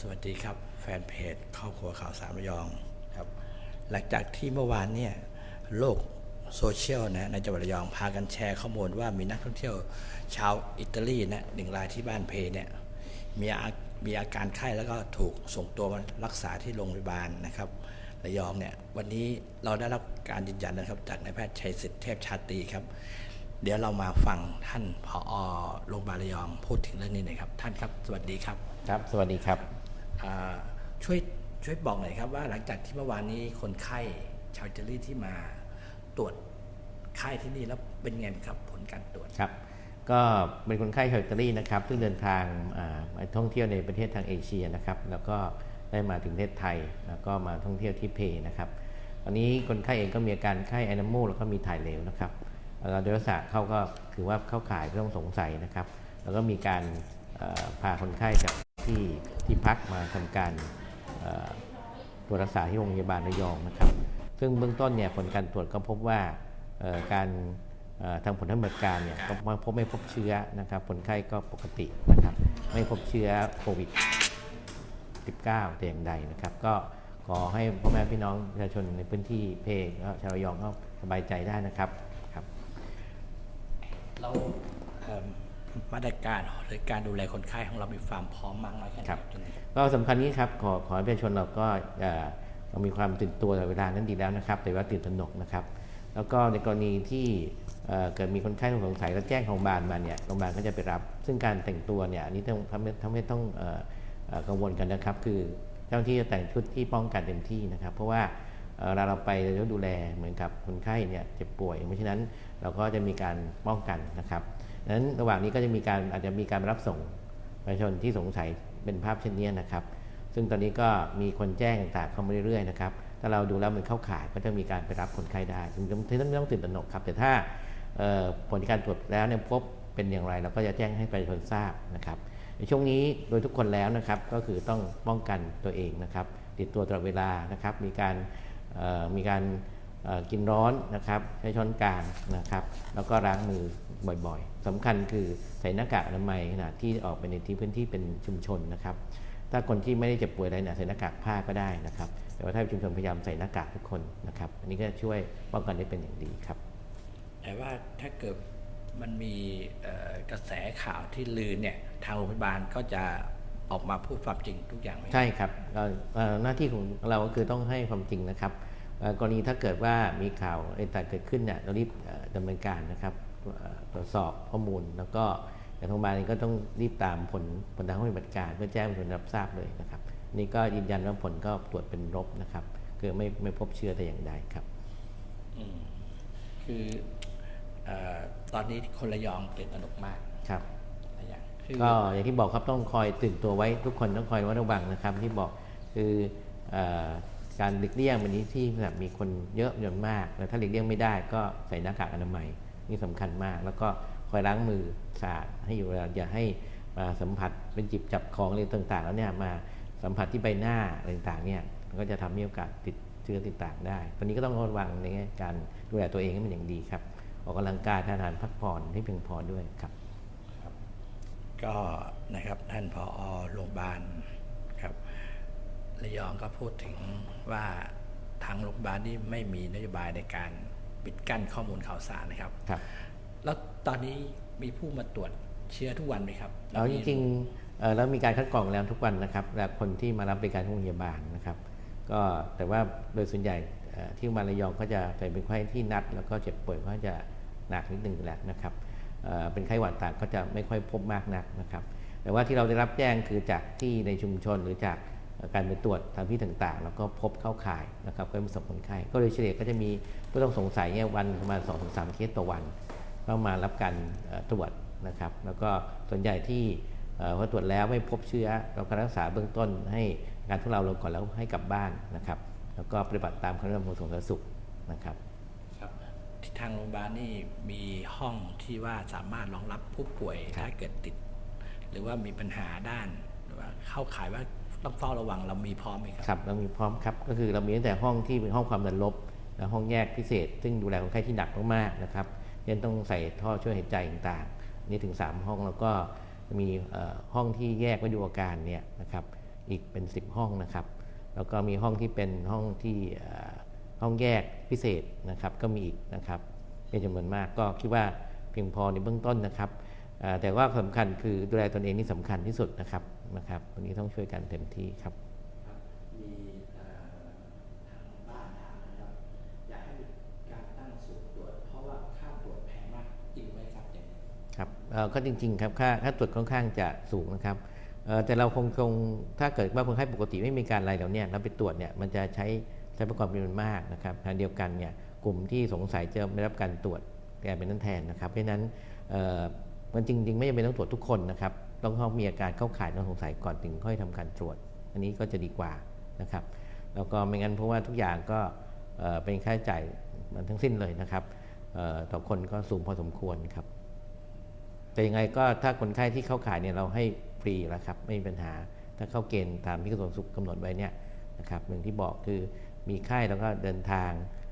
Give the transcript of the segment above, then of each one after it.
สวัสดีครับแฟนเพจครอบครัวข่าวสามระยองครับ หลังจากที่เมื่อวานเนี่ยโลกโซเชียลนะในจังหวัดระยองพากันแชร์ข้อมูลว่ามีนักท่องเที่ยวชาวอิตาลีนะหนึ่งรายที่บ้านเพเนี่ยมีมีอาการไข้แล้วก็ถูกส่งตัวมารักษาที่โรงพยาบาลนะครับระยองเนี่ยวันนี้เราได้รับการยืนยันนะครับ จากนายแพทย์ชัยสิทธิเทพชาตรีครับ เดี๋ยวเรามาฟังท่านผอโรงพยาบาลระยองพูดถึงเรื่องนี้หน่อยครับ ท่านครับ สวัสดีครับครับ สวัสดีครับ ช่วยช่วยบอกหน่อยครับว่าหลังจากที่เมื่อวานนี้คนไข้ชาวอิตาลีที่มาตรวจไข้ที่นี่แล้วเป็นไงครับผลการตรวจ ครับ ก็เป็นคนไข้ชาวอิตาลีนะครับซึ่งเดินทางมาท่องเที่ยวในประเทศทางเอเชียนะครับ แล้วก็ได้มาถึงประเทศไทย แล้วก็มาท่องเที่ยวที่เพนะครับตอนนี้คนไข้เองก็มีอาการไข้แอนิมูแล้วก็มีถ่ายเหลวนะครับแล้วโดยลักษณะเขาก็คือว่าเข้าข่ายไม่ต้องสงสัยนะครับ แล้วก็มีการพาคนไข้จาก ที่ที่พักมาทำการเอ่อตรวจรักษาที่โรงพยาบาลระยองนะครับ ซึ่งเบื้องต้นเนี่ยผลการตรวจก็พบว่าเอ่อการเอ่อทางผลทางดำเนินการเนี่ยก็ไม่พบไม่พบเชื้อนะครับคนไข้ก็ปกตินะครับไม่พบเชื้อโควิด 19 แต่อย่างใดนะครับ ก็ขอให้พ่อแม่พี่น้องประชาชนในพื้นที่เพกชาวระยองก็สบายใจได้นะครับครับเราเอิ่ มมาตรการหรือการดูแลคนไข้ของเรามีความพร้อมมากน้อยแค่ไหนครับตรงนี้ครับก็สำคัญนี้ครับขอขอให้ประชาชนเราก็เอ่อเรามีความตื่นตัวตลอดเวลานั้นดีแล้วนะครับ แต่ว่าตื่นตระหนกนะครับ แล้วก็ในกรณีที่เอ่อเกิดมีคนไข้ต้องสงสัยแล้วแจ้งโรงพยาบาลมาเนี่ยโรงพยาบาลก็จะไปรับ ซึ่งการแต่งตัวเนี่ยอันนี้ต้องทำให้ทำให้ต้องเอ่อเอ่อกังวลกันนะครับ คือเจ้าหน้าที่จะแต่งชุดที่ป้องกันเต็มที่นะครับ เพราะว่าเอ่อเวลาเราไปเราต้องดูแลเหมือนกับคนไข้เนี่ยเจ็บป่วย เพราะฉะนั้นเราก็จะมีการป้องกันนะครับดัง นั้นระหว่างนี้ก็จะมีการอาจจะมีการรับส่งประชาชนที่สงสัยเป็นภาพเช่นนี้นะครับ ซึ่งตอนนี้ก็มีคนแจ้งต่างๆเข้ามาเรื่อยๆนะครับ ถ้าเราดูแล้วมันเข้าข่ายก็จะมีการไปรับคนไข้ได้ถึงที่ต้องไม่ต้องตื่นตระหนกครับ แต่ถ้าผลการตรวจแล้วเนี่ยพบเป็นอย่างไร เราก็จะแจ้งให้ประชาชนทราบนะครับ ในช่วงนี้โดยทุกคนแล้วนะครับก็คือต้องป้องกันตัวเองนะครับ ติดตัวตลอดเวลานะครับ มีการมีการ กินร้อนนะครับ ใช้ช้อนกลางนะครับ แล้วก็ล้างมือบ่อยๆสำคัญคือใส่หน้ากากอนามัยขณะที่ออกไปในที่พื้นที่เป็นชุมชนนะครับ ถ้าคนที่ไม่ได้เจ็บป่วยอะไรเนี่ยใส่หน้ากากผ้าก็ได้นะครับ แต่ว่าถ้าเป็นชุมชนพยายามใส่หน้ากากทุกคนนะครับ อันนี้ก็ช่วยป้องกันได้เป็นอย่างดีครับ แต่ว่าถ้าเกิดมันมีเอ่อกระแสข่าวที่ลือเนี่ยทางโรงพยาบาลก็จะออกมาพูดความจริงทุกอย่างไหมใช่ครับเอ่อเอ่อหน้าที่ของเราก็คือต้องให้ความจริงนะครับเอ่อ กรณีถ้าเกิดว่ามีข่าวอะไรต่างเกิดขึ้นเนี่ยเรารีบเอ่อดำเนินการนะครับเอ่อตรวจสอบข้อมูล แล้วก็อย่างโรงพยาบาลเองก็ต้องรีบตามผลผลทางห้องปฏิบัติการเพื่อแจ้งให้คนรับทราบเลยนะครับ นี่ก็ยืนยันว่าผลก็ตรวจเป็นลบนะครับ คือไม่ไม่พบเชื้อแต่อย่างใดครับอืมคือเอ่อตอนนี้คนระยองตื่นตระหนกมากครับหลายอย่างคือก็อย่างที่บอกครับต้องคอยตื่นตัวไว้ทุกคนต้องคอยระมัดระวังนะครับ ที่บอกคือเออ การหลีกเลี่ยงวันนี้ที่แบบมีคนเยอะจำนวนมากแล้วถ้าหลีกเลี่ยงไม่ได้ก็ใส่หน้ากากอนามัยนี่สำคัญมาก แล้วก็คอยล้างมือสะอาดให้อยู่อย่าให้มาสัมผัสเป็นจิบจับของอะไรต่างๆ แล้วเนี่ยมาสัมผัสที่ใบหน้าอะไรต่างๆเนี่ยมันก็จะทำให้โอกาสติดเชื้อติดต่างได้ ตอนนี้ก็ต้องระวังในแง่การดูแลตัวเองให้เป็นอย่างดีครับ ออกกำลังกายทานอาหารพักผ่อนให้เพียงพอด้วยครับ ก็นะครับท่านผอโรงพยาบาล ระยองก็พูดถึงว่าทางโรงพยาบาลนี่ไม่มีนโยบายในการปิดกั้นข้อมูลข่าวสารนะครับ ครับ แล้วตอนนี้มีผู้มาตรวจเชื้อทุกวันไหมครับเอาจริงๆเอ่อแล้วมีการคัดกรองแล้วทุกวันนะครับและคนที่มารับบริการที่โรงพยาบาลนะครับ ก็แต่ว่าโดยส่วนใหญ่เอ่อที่โรงพยาบาลระยองก็จะเป็นคนไข้ที่นัด แล้วก็เจ็บป่วยก็จะหนักนิดหนึ่งแหละนะครับเอ่อเป็นไข้หวัดต่างก็จะไม่ค่อยพบมากนักนะครับ แต่ว่าที่เราได้รับแจ้งคือจากที่ในชุมชนหรือจากเอ่อ การไปตรวจตามที่ต่างๆ แล้วก็พบเข้าข่ายนะครับก็มีสมคนไข้ก็โดยเฉลี่ยก็จะมีผู้ต้องสงสัยเนี่ยวันประมาณ2-3เคสต่อวันเข้ามารับการเอ่อตรวจนะครับ แล้วก็ส่วนใหญ่ที่เอ่อพอตรวจแล้วไม่พบเชื้อเราก็รักษาเบื้องต้นให้การทุเลาลงก่อนแล้วให้กลับบ้านนะครับ แล้วก็ปฏิบัติตามคำแนะนำของกระทรวงสาธารณสุขนะครับครับที่ทางโรงพยาบาลนี่มีห้องที่ว่าสามารถรองรับผู้ป่วยครับถ้าเกิดติด หรือว่ามีปัญหาด้านหรือว่าเข้าข่ายว่า ต้องเฝ้าระวังเรามีพร้อมไหมครับครับเรามีพร้อมครับก็คือเรามีตั้งแต่ห้องที่เป็นห้องความดันลบและห้องแยกพิเศษ ซึ่งดูแลคนไข้ที่หนักมากๆนะครับเช่นต้องใส่ท่อช่วยหายใจต่างๆ นี่ถึง 3 ห้องแล้วก็มีห้องที่แยกไว้ดูอาการเนี่ยนะครับอีกเป็น 10 ห้องนะครับ แล้วก็มีห้องที่เป็นห้องที่ห้องแยกพิเศษนะครับก็มีอีกนะครับเป็นจำนวนมากก็คิดว่าเพียงพอในเบื้องต้นนะครับแต่ว่าสำคัญคือดูแลตนเองนี่สำคัญที่สุดนะครับ นะครับวันนี้ต้องช่วยกันเต็มที่ครับครับมีเอ่อทางบ้านถามนะครับอยากให้มีการตั้งศูนย์ตรวจเพราะว่าค่าตรวจแพงมากจริงไหมครับอย่างนี้ครับเอ่อก็จริง ๆ ครับค่าค่าตรวจค่อนข้างจะสูงนะครับเอ่อแต่เราคงคงถ้าเกิดว่าคนไข้ปกติไม่มีการอะไรแล้วเนี่ยเราไปตรวจเนี่ยมันจะใช้ใช้ประกอบจำนวนมากนะครับขณะเดียวกันเนี่ยกลุ่มที่สงสัยจะไม่รับการตรวจแกเป็นนั้นแทนนะครับเพราะฉะนั้นเอ่อมันจริงๆ ไม่จำเป็นต้องตรวจทุกคนนะครับ ต้องเขามีอาการเข้าข่ายต้องสงสัยก่อนถึงค่อยทำการตรวจ อันนี้ก็จะดีกว่านะครับ แล้วก็ไม่งั้นเพราะว่าทุกอย่างก็เเป็นค่าใช้จ่ายมันทั้งสิ้นเลยนะครับต่อคนก็สูงพอสมควรครับแต่ยังไงก็ถ้าคนไข้ที่เข้าข่ายเนี่ยเราให้ฟรีแล้วครับไม่มีปัญหาถ้าเข้าเกณฑ์ตามที่กระทรวงสุขกำหนดไว้เนี่ยนะครับหนึ่งที่บอกคือมีไข้แล้วก็เดินทาง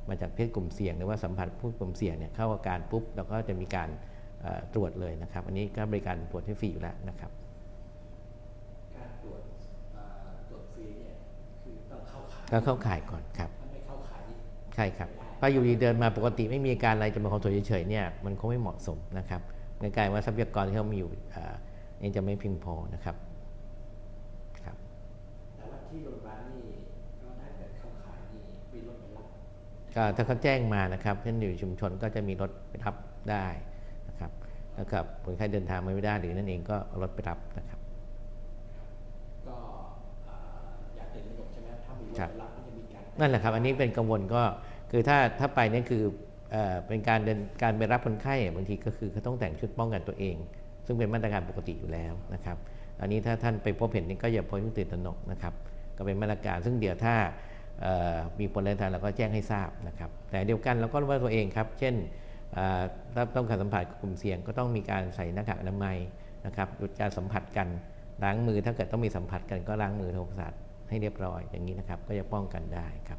มาจากเพศกลุ่มเสี่ยง หรือว่าสัมผัสผู้กลุ่มเสี่ยงเนี่ยเข้าอาการปุ๊บเราก็จะมีการ ตรวจเลยนะครับ อันนี้ก็บริการตรวจให้ฟรีอยู่แล้วนะครับ การตรวจเอ่อตรวจฟรีเนี่ยคือต้องเข้าข่ายก็เข้าข่ายก่อนครับถ้าไม่เข้าข่ายนี่ใช่ครับถ้าอยู่ดีเดินมาปกติไม่มีอาการอะไรจะมาขอตรวจเฉยๆเนี่ยมันคงไม่เหมาะสมนะครับในกลายว่าทรัพยากรที่เขามีอยู่เอ่อนี่จะไม่เพียงพอนะครับครับแต่ว่าที่โรงพยาบาลนี่ก็ถ้าเกิดเข้าข่ายนี่มีรถไปรับก็ถ้าเขาแจ้งมานะครับเช่นอยู่ชุมชนก็จะมีรถไปรับได้ นะครับแล้วกับคนไข้เดินทางมาไม่ได้หรือนั่นเองก็เอารถไปรับนะครับ ก็เอ่ออยากตื่นตระหนกใช่ไหมถ้ามีรถครับไปรับก็จะมีการนั่นแหละครับอันนี้เป็นกังวลก็คือถ้าถ้าไปเนี่ยคือเอ่อเป็นการเดินการไปรับคนไข้บางทีก็คือเขาต้องแต่งชุดป้องกันตัวเอง ซึ่งเป็นมาตรการปกติอยู่แล้วนะครับ อันนี้ถ้าท่านไปพบเห็นนี่ก็อย่าพอยิ่งตื่นตระหนกนะครับ ก็เป็นมาตรการซึ่งเดี๋ยวถ้าเอ่อมีผลอะไรทางเราก็แจ้งให้ทราบนะครับ แต่เดียวกันเราก็รู้ว่าตัวเองครับ เช่นเอ่อ ถ้าต้องการสัมผัสกับกลุ่มเสี่ยงก็ต้องมีการใส่หน้ากากอนามัยนะครับหยุดการสัมผัสกันล้างมือถ้าเกิดต้องมีสัมผัสกันก็ล้างมือทำความสะอาดให้เรียบร้อยอย่างนี้นะครับ ก็จะป้องกันได้ครับ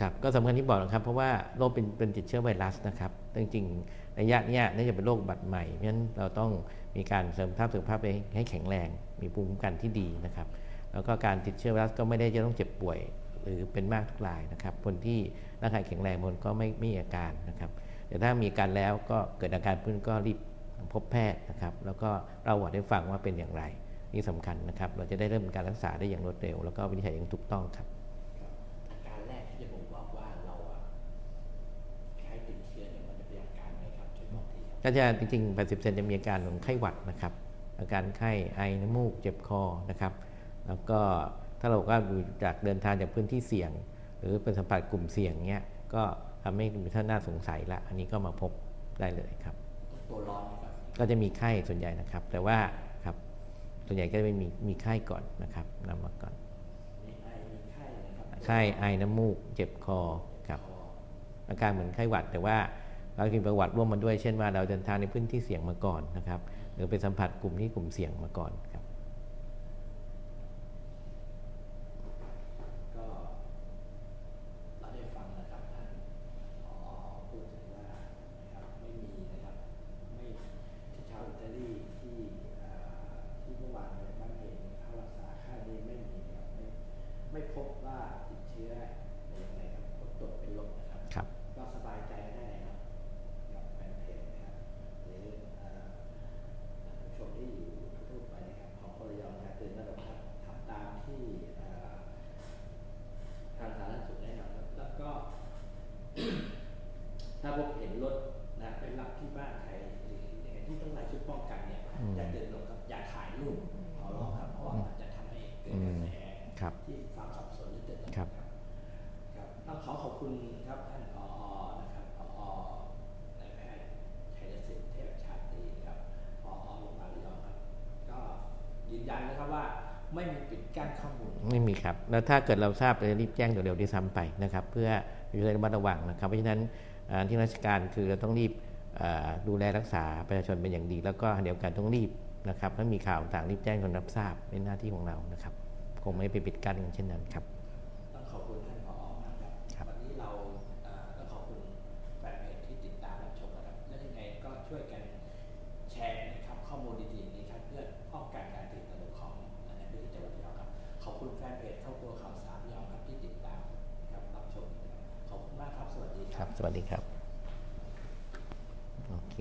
ครับก็สำคัญที่บอกนะครับ เพราะว่าโรคเป็นเป็นติดเชื้อไวรัสนะครับจริงๆระยะเนี้ยน่าจะเป็นโรคบัตรใหม่เพราะฉะนั้นเราต้องมีการเสริมสภาพสุขภาพให้ให้แข็งแรง มีภูมิคุ้มกันที่ดีนะครับ แล้วก็การติดเชื้อไวรัสก็ไม่ได้จะต้องเจ็บป่วย หรือเป็นมากทุกรายนะครับ คนที่ร่างกายแข็งแรงคนก็ไม่ไม่มีอาการนะครับแต่ถ้ามีการแล้วก็เกิดอาการพื้นก็รีบพบแพทย์นะครับ แล้วก็เราหวัดให้ฟังว่าเป็นอย่างไร นี่สำคัญนะครับ เราจะได้เริ่มการรักษาได้อย่างรวดเร็ว แล้วก็วินิจฉัยอย่างถูกต้องครับ กทีครับก็จะจริงๆ 80%จะมีอาการของไข้หวัดนะครับ อาการไข้ไอน้ำมูกเจ็บคอนะครับ แล้วก็ถ้าเราก็ดูจากเดินทางจากพื้นที่เสี่ยง หรือเป็นสัมผัสกลุ่มเสี่ยงเนี้ยก็ทำให้มีท่านน่าสงสัยละอันนี้ก็มาพบได้เลยครับ ตัวร้อนนะครับก็จะมีไข้ส่วนใหญ่นะครับ แต่ว่าครับส่วนใหญ่ก็จะไม่มีมีไข้ก่อนนะครับนำมาก่อนมีไอมีไข้นะครับไข้ไอน้ำมูก เจ็บคอครับคออาการเหมือนไข้หวัดแต่ว่า เรามีประวัติร่วมมาด้วย เช่นว่าเราเดินทางในพื้นที่เสี่ยงมาก่อนนะครับ หรือไปสัมผัสกลุ่มที่กลุ่มเสี่ยงมาก่อนครับ ก็เราได้ฟังนะครับท่านผอพูดถึงว่านะครับไม่มีนะครับไม่ที่ชาวอิตาลีที่เอ่อที่เมื่อวานในบ้านเองเข้ารักษาค่านี้ไม่มีนะครับไม่ไม่พบว่าติดเชื้อหรืออะไรครับผลตรวจเป็นลบนะครับ ครับ ก็สบายใจได้นะครับกับแฟนเพจนะครับหรือเอ่อผู้ชมที่อยู่ทั่วไปนะครับของพลยองอยากตื่นระดับครับทำตามที่เอ่อทางสาธารณสุขแนะนำครับแล้วก็ ถ้าพบเห็นรถนะไปรับที่บ้านใครหรือยังไงที่ต้องใส่ชุดป้องกันเนี่ยอืมอย่าเดินลงครับอย่าถ่ายรูปขอร้องครับเพราะว่ามันจะทำให้เกิดกระแสครับที่ความสับสนหรือเกิดครับครับต้องขอขอบคุณครับท่านผอนะครับผอในายแพทย์ชัยศิษฐ์เทพชาตรีครับผอโรงพยาบาลระยองครับ ก็ยืนยันนะครับว่าไม่มีปิดกั้นข้อมูลไม่มีครับ แล้วถ้าเกิดเราทราบเราจะรีบแจ้งเร็วๆที่ซ้ำไปนะครับ เพื่ออยู่ในระมัดระวังนะครับ เพราะฉะนั้นอ่า ที่ราชการคือเราต้องรีบดูแลรักษาประชาชนเป็นอย่างดี แล้วก็เดียวกันต้องรีบนะครับถ้ามีข่าวต่างรีบแจ้งคนรับทราบเป็นหน้าที่ของเรานะครับ คงไม่ไปปิดกั้นกันเช่นนั้นครับ ต้องขอบคุณท่านผอมากครับ ครับ วันนี้เราเอ่อต้องขอบคุณ ครับ สวัสดีครับ โอเค